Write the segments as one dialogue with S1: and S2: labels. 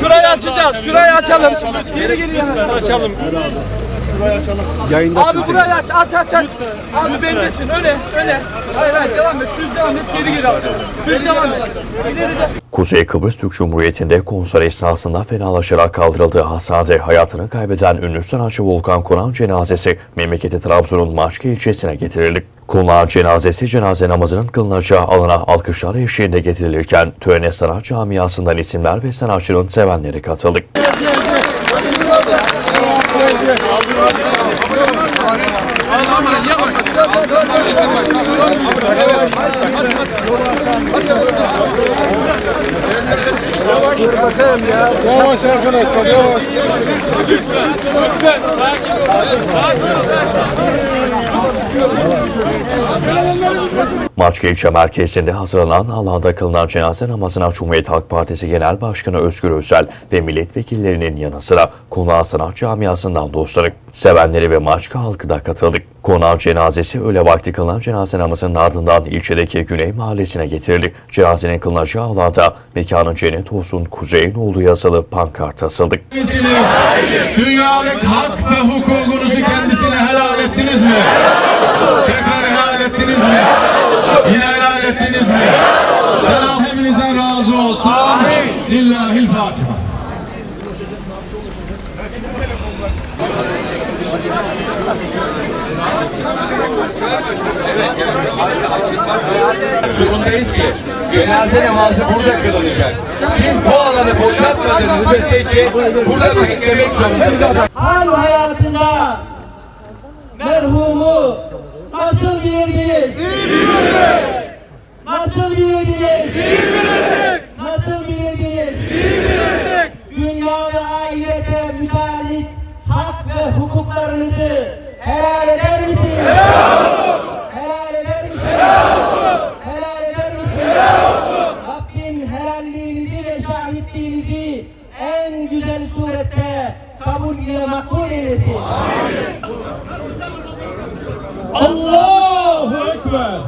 S1: Şurayı açacağız. Şurayı açalım. Geri geri yana. Açalım. Abi burayı aç, aç, aç, aç. Abi bendesin, öne, öne. Hayır, hayır, devam et, düz devam et, geri geri al. Düz devam et.
S2: Kuzey Kıbrıs Türk Cumhuriyeti'nde konser esnasında fenalaşarak kaldırıldığı hastanede hayatını kaybeden ünlü sanatçı Volkan Konan cenazesi memleketi Trabzon'un Maçka ilçesine getirildi. Konan cenazesi cenaze namazının kılınacağı alana alkışlar eşliğinde getirilirken törene sanat camiasından isimler ve sanatçının sevenleri katıldı.
S3: Yavaş arkadaşlar yavaş.
S2: Maçka ilçe merkezinde hazırlanan alanda kılınan cenaze namazına Cumhuriyet Halk Partisi Genel Başkanı Özgür Özel ve milletvekillerinin yanı sıra konağı sanat camiasından dostları, sevenleri ve Maçka halkı da katıldı. Konağın cenazesi öğle vakti kılınan cenaze namazının ardından ilçedeki Güney Mahallesi'ne getirildi. Cenazenin kılınacağı alanda mekanın cennet olsun kuzeyin olduğu yazılı pankart asıldı.
S4: Dünyalık hak ve hukukunuzu kendisine helal ettiniz mi? Tekrar helal ettiniz mi? Yine helal ettiniz mi? Cenab-ı hepinizden olsun. Lillahil Fatiha.
S5: zorundayız ki cenaze namazı burada kılınacak. Siz bu alanı boşaltmadığınız müddetçe burada beklemek zorundasınız.
S6: hal hayatında merhumu nasıl bilirdiniz? Nasıl bilirdiniz? Nasıl bilirdiniz? Dünya ve ahirete müteallik hak ve hukuklarınızı helal eder misiniz? Helal eder misiniz? Helal eder misiniz? Rabbim helalliğinizi ve şahitliğinizi en güzel surette kabul ile makbul eylesin.
S3: Allahu Ekber.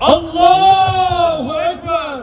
S3: Allahu Ekber.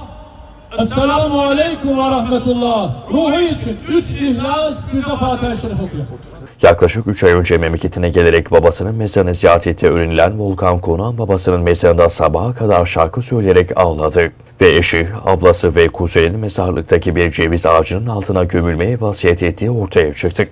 S3: Esselamu Aleyküm ve Rahmetullah. Ruhu için üç ihlas bir de Fatiha-i Şerif okuyor.
S2: Yaklaşık 3 ay önce memleketine gelerek babasının mezarını ziyaret ettiği öğrenilen Volkan Konan babasının mezarında sabaha kadar şarkı söyleyerek ağladı. Ve eşi, ablası ve kuzenin mezarlıktaki bir ceviz ağacının altına gömülmeye vasiyet ettiği ortaya çıktı.